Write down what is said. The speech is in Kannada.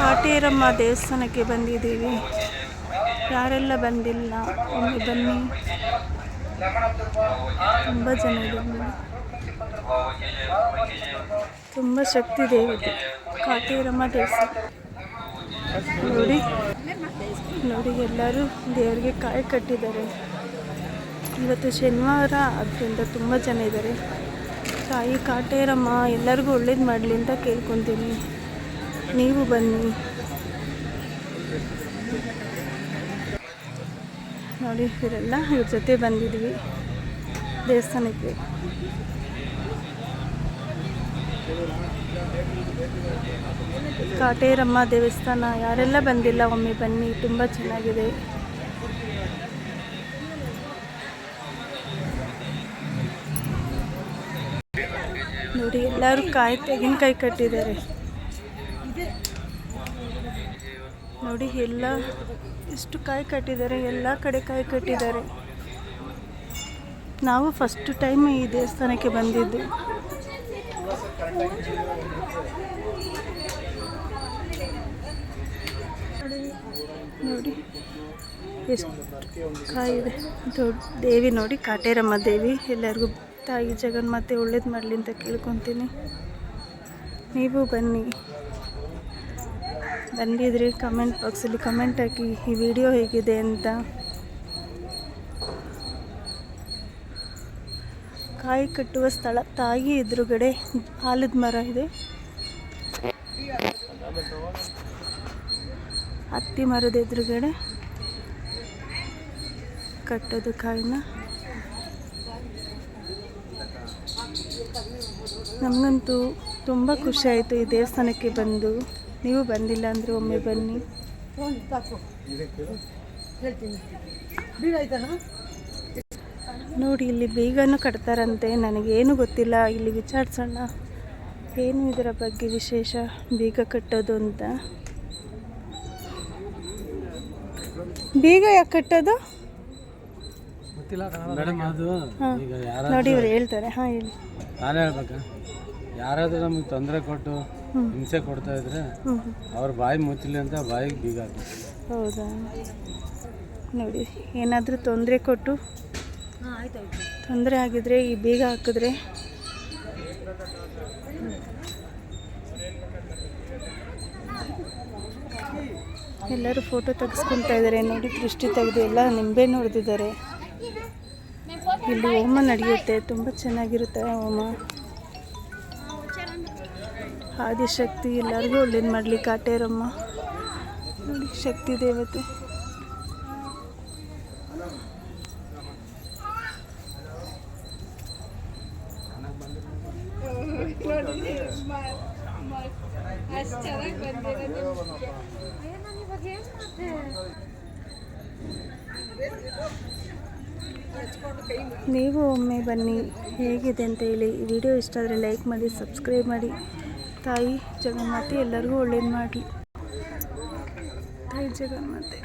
ಕಾಟೇರಮ್ಮ ದೇವಸ್ಥಾನಕ್ಕೆ ಬಂದಿದ್ದೀವಿ. ಯಾರೆಲ್ಲ ಬಂದಿಲ್ಲ, ಒಮ್ಮೆ ಬನ್ನಿ. ತುಂಬ ಜನ. ತುಂಬ ಶಕ್ತಿ ದೇವಿದೆ ಕಾಟೇರಮ್ಮ ದೇವಸ್ಥಾನ. ನೋಡಿ. ನೋಡಿ, ಎಲ್ಲರೂ ದೇವರಿಗೆ ಕಾಯಿ ಕಟ್ಟಿದ್ದಾರೆ. ಇವತ್ತು ಶನಿವಾರ, ಅದರಿಂದ ತುಂಬ ಜನ ಇದ್ದಾರೆ. ತಾಯಿ ಕಾಟೇರಮ್ಮ ಎಲ್ಲರಿಗೂ ಒಳ್ಳೇದು ಮಾಡಲಿ ಅಂತ ಕೇಳ್ಕೊತೀನಿ. ನೀವು ಬನ್ನಿ. ನೋಡಿ ಇವರೆಲ್ಲ ಇವ್ರ ಜೊತೆ ಬಂದಿದ್ವಿ ದೇವಸ್ಥಾನಕ್ಕೆ. ಕಾಟೇರಮ್ಮ ದೇವಸ್ಥಾನ, ಯಾರೆಲ್ಲ ಬಂದಿಲ್ಲ, ಒಮ್ಮೆ ಬನ್ನಿ, ತುಂಬ ಚೆನ್ನಾಗಿದೆ. ನೋಡಿ, ಎಲ್ಲರೂ ಕಾಯಿ ತೆಂಗಿನಕಾಯಿ ಕಟ್ಟಿದ್ದಾರೆ. ನೋಡಿ, ಎಲ್ಲ ಎಷ್ಟು ಕಾಯಿ ಕಟ್ಟಿದ್ದಾರೆ, ಎಲ್ಲ ಕಡೆ ಕಾಯಿ ಕಟ್ಟಿದ್ದಾರೆ. ನಾವು ಫಸ್ಟ್ ಟೈಮ್ ಈ ದೇವಸ್ಥಾನಕ್ಕೆ ಬಂದಿದ್ದು. ನೋಡಿ, ಎಷ್ಟು ಕಾಯಿ ಇದೆ. ದೊಡ್ಡ ದೇವಿ ನೋಡಿ, ಕಾಟೇರಮ್ಮ ದೇವಿ. ಎಲ್ಲರಿಗೂ ತಾಯಿ ಜಗನ್ಮಾತೆ ಒಳ್ಳೇದು ಮಾಡಲಿ ಅಂತ ಕೇಳ್ಕೊತೀನಿ. ನೀವು ಬನ್ನಿ. ಬಂದಿದ್ರೆ ಕಮೆಂಟ್ ಬಾಕ್ಸಲ್ಲಿ ಕಮೆಂಟ್ ಹಾಕಿ. ಈ ವಿಡಿಯೋ ಹೇಗಿದೆ ಅಂತ. ಕಾಯಿ ಕಟ್ಟುವ ಸ್ಥಳ ತಾಯಿ ಎದುರುಗಡೆ ಆಲದ ಮರ ಇದೆ. ಹತ್ತಿ ಮರದ ಎದುರುಗಡೆ ಕಟ್ಟೋದು ಕಾಯಿನ. ನಮಗಂತೂ ತುಂಬ ಖುಷಿ ಆಯಿತು ಈ ದೇವಸ್ಥಾನಕ್ಕೆ ಬಂದು. ನೀವು ಬಂದಿಲ್ಲ ಅಂದರೆ ಒಮ್ಮೆ ಬನ್ನಿ. ನೋಡಿ ಇಲ್ಲಿ ಬೀಗನೂ ಕಟ್ತಾರಂತೆ. ನನಗೇನು ಗೊತ್ತಿಲ್ಲ. ಇಲ್ಲಿ ವಿಚಾರಿಸೋಣ. ಏನು ಇದರ ಬಗ್ಗೆ ವಿಶೇಷ? ಬೀಗ ಕಟ್ಟೋದು ಅಂತ. ಬೀಗ ಯಾಕೆ ಕಟ್ಟೋದು? ಗೊತ್ತಿಲ್ಲ ಮೇಡಮ್ ಅದು ಹಾಂ. ಈಗ ಯಾರ ನೋಡಿ ಇವ್ರು ಹೇಳ್ತಾರೆ. ಹಾಂ ಹೇಳಿ. ನಾನೇ ಹೇಳ್ಬೇಕಾ? ಯಾರಾದ್ರೂ ನಮಗೆ ತೊಂದರೆ ಕೊಟ್ಟು ಹಿಂಸೆ ಕೊಡ್ತಾ ಇದ್ರೆ ಅವ್ರ ಬಾಯಿ ಮುಚ್ಚಲಿ ಅಂತ ಬಾಯಿಗೆ ಬೀಗ. ಹೌದಾ? ನೋಡಿ ಏನಾದರೂ ತೊಂದರೆ ಕೊಟ್ಟು ತೊಂದರೆ ಆಗಿದ್ರೆ ಈ ಬೀಗ ಹಾಕಿದ್ರೆ ಎಲ್ಲರೂ ಫೋಟೋ ತೆಗೆಸ್ಕೊತಾ ಇದ್ದಾರೆ ನೋಡಿ ದೃಷ್ಟಿ ತೆಗೆದು ಎಲ್ಲ ನಿಂಬೆ ನೋಡ್ದಿದ್ದಾರೆ. ಇಲ್ಲಿ ಹೋಮ ನಡೆಯುತ್ತೆ. ತುಂಬ ಚೆನ್ನಾಗಿರುತ್ತೆ ಹೋಮ. ಆದಿಶಕ್ತಿ ಎಲ್ಲರಿಗೂ ಒಳ್ಳೇದು ಮಾಡಲಿ ಕಾಟೇರಮ್ಮ ನೋಡಿ, ಶಕ್ತಿ ದೇವತೆ. ನೀವು ಒಮ್ಮೆ ಬನ್ನಿ, ಹೇಗಿದೆ ಅಂತ ಹೇಳಿ. ವಿಡಿಯೋ ಇಷ್ಟ ಆದರೆ ಲೈಕ್ ಮಾಡಿ, ಸಬ್ಸ್ಕ್ರೈಬ್ ಮಾಡಿ. ತಾಯಿ ಜಗನ್ಮಾತೆ ಎಲ್ಲರಿಗೂ ಒಳ್ಳೇದು ಮಾಡಲಿ. ತಾಯಿ ಜಗನ್ಮಾತೆ.